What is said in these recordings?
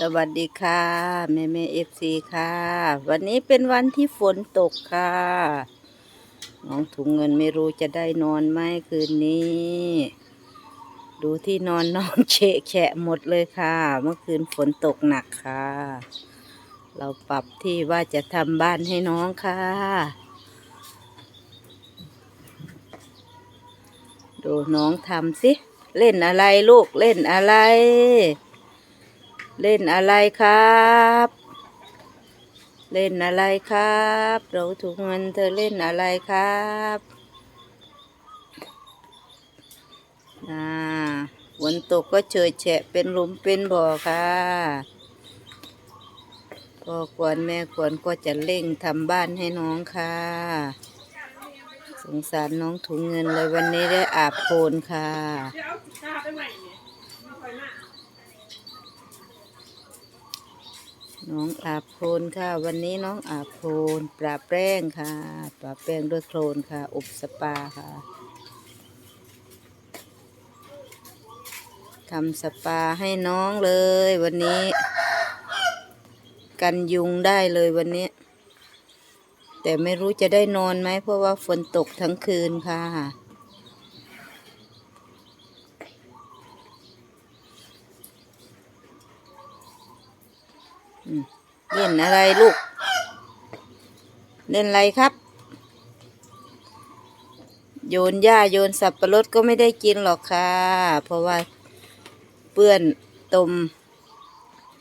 สวัสดีค่ะ แม่แม่เอฟซีค่ะ วันนี้เป็นวันที่ฝนตกค่ะ น้องถุงเงินไม่รู้จะได้นอนไหมคืนนี้ ดูที่นอนน้องเฉะแฉะหมดเลยค่ะ เมื่อคืนฝนตกหนักค่ะ เราปรับที่ว่าจะทำบ้านให้น้องค่ะ ดูน้องทำสิ เล่นอะไรลูกเล่นอะไร เล่นอะไรครับ เล่นอะไรครับ เราถูกเงินเธอเล่นอะไรครับอ่าฝนตกก็เฉยแฉะเป็นหลุมเป็นบ่อค่ะพ่อควรแม่ควรก็จะเร่งทำบ้านให้น้องค่ะ สงสารน้องถุงเงินเลยวันนี้ได้อาบโคลนค่ะ เดี๋ยวกล้าไปใหม่เนี่ยไม่ค่อยมา น้องอาบโคลนค่ะ วันนี้น้องอาบโคลนปราบแป้งค่ะปราบแป้งด้วยโคลนค่ะ อบสปาค่ะทำสปาให้น้องเลย วันนี้ กันยุงได้เลยวันนี้ แต่ไม่รู้จะได้นอนไหมเพราะว่าฝนตกทั้งคืนค่ะ เล่นอะไรลูก เล่นอะไรครับ โยนหญ้าโยนสับปะรดก็ไม่ได้กินหรอกค่ะ เพราะว่าเปื้อนตม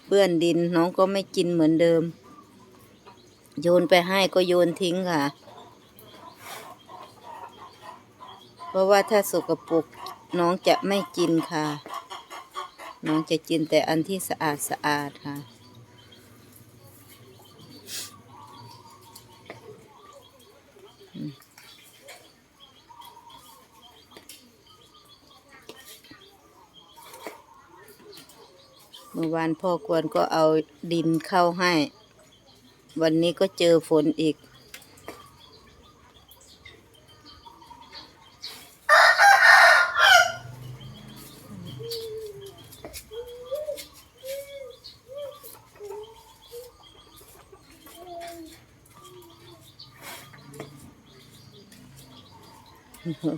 เปื้อนดินน้องก็ไม่กินเหมือนเดิม โยนไปให้ก็โยนทิ้งค่ะ เพราะว่าถ้าสกปรกน้องจะไม่กินค่ะ น้องจะกินแต่อันที่สะอาดสะอาดค่ะ เมื่อวานพ่อควรก็เอาดินเข้าให้ วันนี้ก็เจอฝนอีก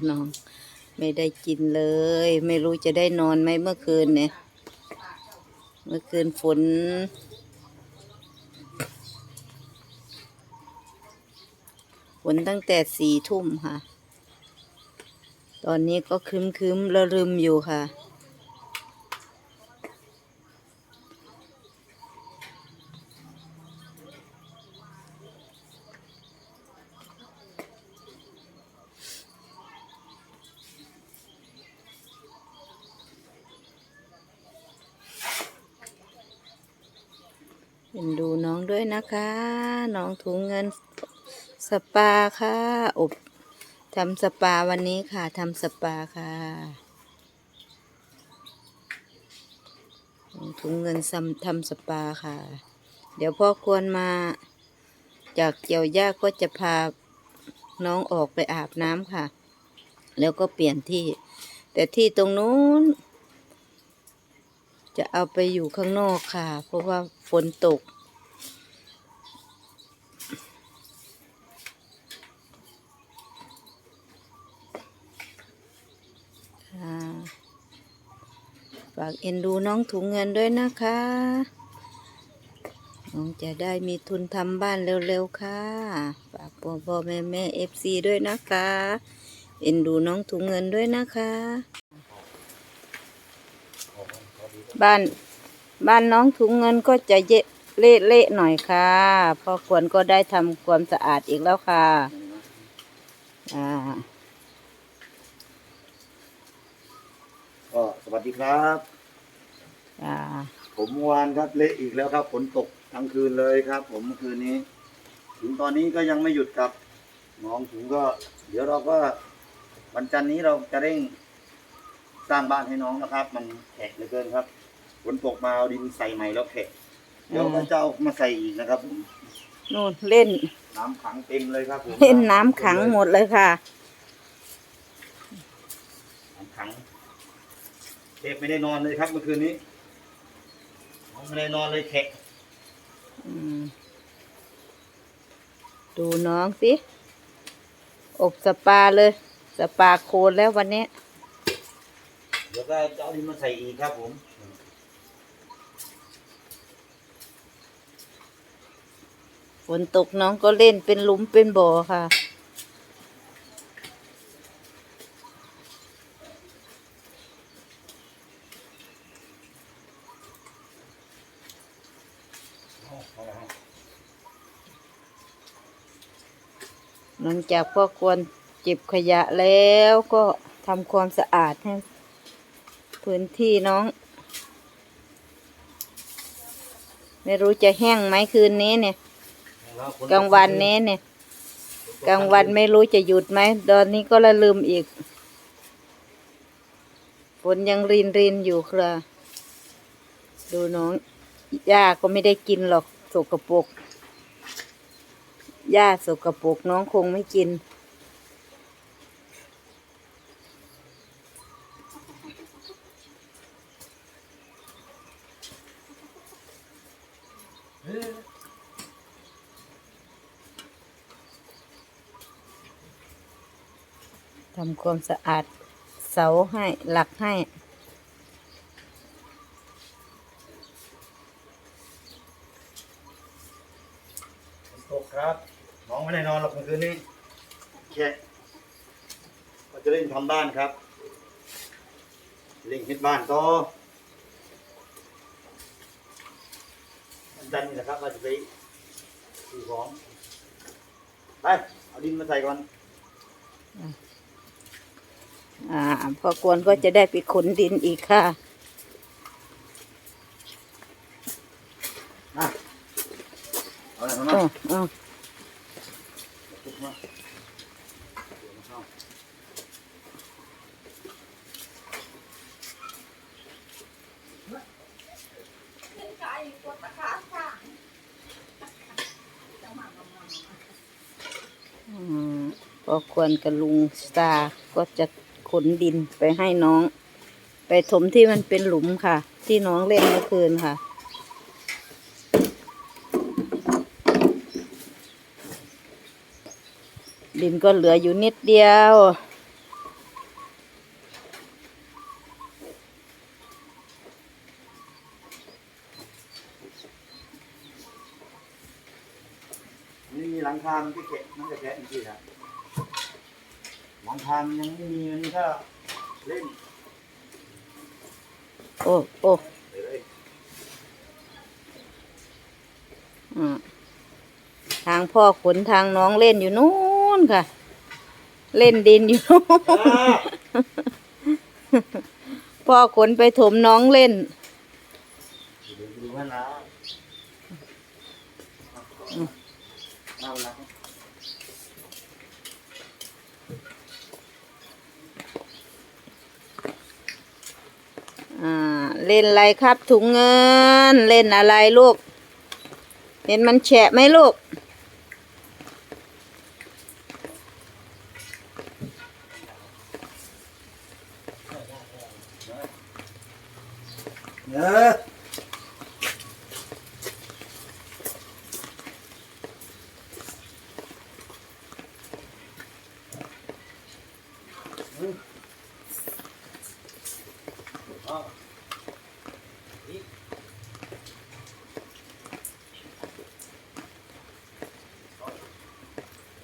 น้อง ไม่ได้กินเลย ไม่รู้จะได้นอนไหมเมื่อคืนเนี่ย เมื่อคืนฝน ฝนตั้งแต่สี่ทุ่มค่ะ ตอนนี้ก็คึมคึมๆระรึมอยู่ค่ะ เห็นดูน้องด้วยนะคะ น้องถุงเงินสปาค่ะ อบทำสปาวันนี้ค่ะทำสปาค่ะถุงเงินทำทำสปาค่ะ เดี๋ยวพ่อควรมา จากเกี่ยวหญ้าก็จะพาน้องออกไปอาบน้ำค่ะ แล้วก็เปลี่ยนที่ แต่ที่ตรงนู้น จะเอาไปอยู่ข้างนอกค่ะ เพราะว่าฝนตก ฝากเอ็นดูน้องถุงเงินด้วยนะคะ น้องจะได้มีทุนทำบ้านเร็วๆค่ะ ฝากพ่อพ่อแม่แม่เอฟซีด้วยนะคะ เอ็นดูน้องถุงเงินด้วยนะคะ บ้านบ้านน้องถุงเงินก็จะเยะเละเละๆหน่อยค่ะเพ่อควรก็ได้ทำความสะอาดอีกแล้วค่ะอ่าก็สวัสดีครับ อ่าผมเมื่อวานครับเละอีกแล้วครับฝนตกทั้งคืนเลยครับ ผมเมื่อคืนนี้ ถึงตอนนี้ก็ยังไม่หยุดครับน้องถุงก็ เดี๋ยวเราก็วันจันทร์นี้เราจะเร่งสร้างบ้านให้น้องนะครับ มันแฉะเหลือเกินครับ ฝนตกมาเอาดินใส่ใหม่แล้วแฉะเดี๋ยวก็จะเอามาใส่อีกนะครับผมนู่นเล่นน้ำขังเต็มเลยครับผมเล่นน้ำขังหมดเลยค่ะ น้ำขังเทพไม่ได้นอนเลยครับเมื่อคืนนี้หน้องไม่ได้นอนเลยแขกอืมดูน้องสิ อบสปาเลย สปาโคนแล้ววันนี้ เดี๋ยวก็จะเอาดินมาใส่อีกครับผม ฝนตกน้องก็เล่นเป็นหลุมเป็นบ่อค่ะ หลังจากพ่อควรเก็บขยะแล้วก็ทำความสะอาดให้พื้นที่น้อง ไม่รู้จะแห้งไหมคืนนี้เนี่ย กลางวันนี้เนี่ยกลางวันไม่รู้จะหยุดไหมตอนนี้ก็ละลืมอีกฝนยังรินรินอยู่ค่ะดูน้องย่าก็ไม่ได้กินหรอกสกปรกย่าสกปรกน้องคงไม่กิน ทำความสะอาดเสาให้หลักให้ ตกครับน้องไม่ได้นอนหรอกเมื่อคืนนี้แค่ก็จะเล่นทำบ้านครับเล่นเฮ็ดบ้านต่อวันจันทร์นี่แหละครับว่าจะไปซื้อของไปเอาดินมาใส่ก่อน อ่าพอกวนก็จะได้ไปขนดินอีกค่ะมาเอาอะไรมาอ๋ออ๋อทุกมาเอาอืมพอควรกับลุงสตาร์ก็จะ ขนดินไปให้น้อง ไปถมที่มันเป็นหลุมค่ะ ที่น้องเล่นเมื่อคืนค่ะ ดินก็เหลืออยู่นิดเดียวนี่มีหลังคามันที่แกะมันจะแกะจริงๆครับ หลังคามันยังไม่มีมันก็เล่นโอ้โอ้ไปเลยอืมทางพ่อขนทางน้องเล่นอยู่นู้นค่ะ เล่นดินอยู่นู้นพ่อขนไปถมน้องเล่น ดูว่านะเอาละ เล่นอะไรครับถุงเงิน เล่นอะไรลูก เห็นมันแฉะไหมลูก เนอะ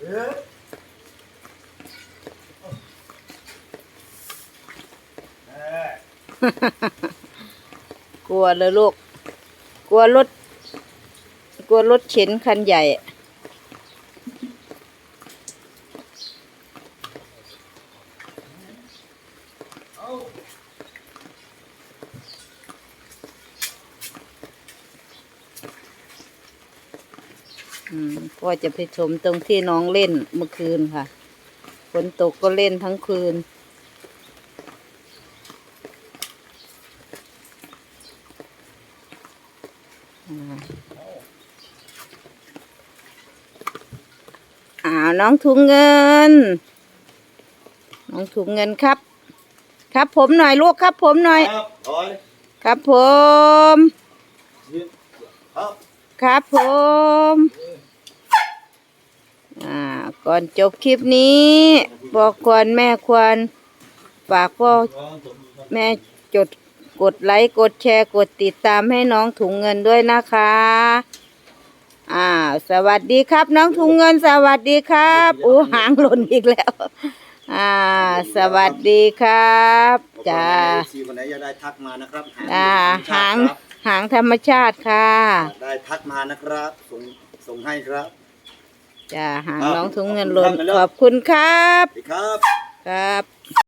กลัวเลยลูก กลัวรถ กลัวรถเข็นคันใหญ่ อืมพ่อจะไปชมตรงที่น้องเล่นเมื่อคืนค่ะฝนตกก็เล่นทั้งคืนอ่าน้องถุงเงิน น้องถุงเงินครับ ครับผมหน่อยลูกครับผมหน่อย ครับถอยครับผมดครับครับผม อ่า ก่อนจบคลิปนี้บอกควรแม่ควรฝากพ่อแม่จดกดไลค์กดแชร์กดติดตามให้น้องถุงเงินด้วยนะคะ อ่า สวัสดีครับ น้องถุงเงิน สวัสดีครับอู้หางหล่นอีกแล้ว อ่า สวัสดีครับจ้าซีวันไหนจะได้ทักมานะครับอ่าหางครับหางธรรมชาติค่ะ ได้ทักมานะครับส่งส่งให้ครับ จ้าหางครับน้องถุงเงินหล่นครับขอบคุณครับสวัสดีครับ ครับ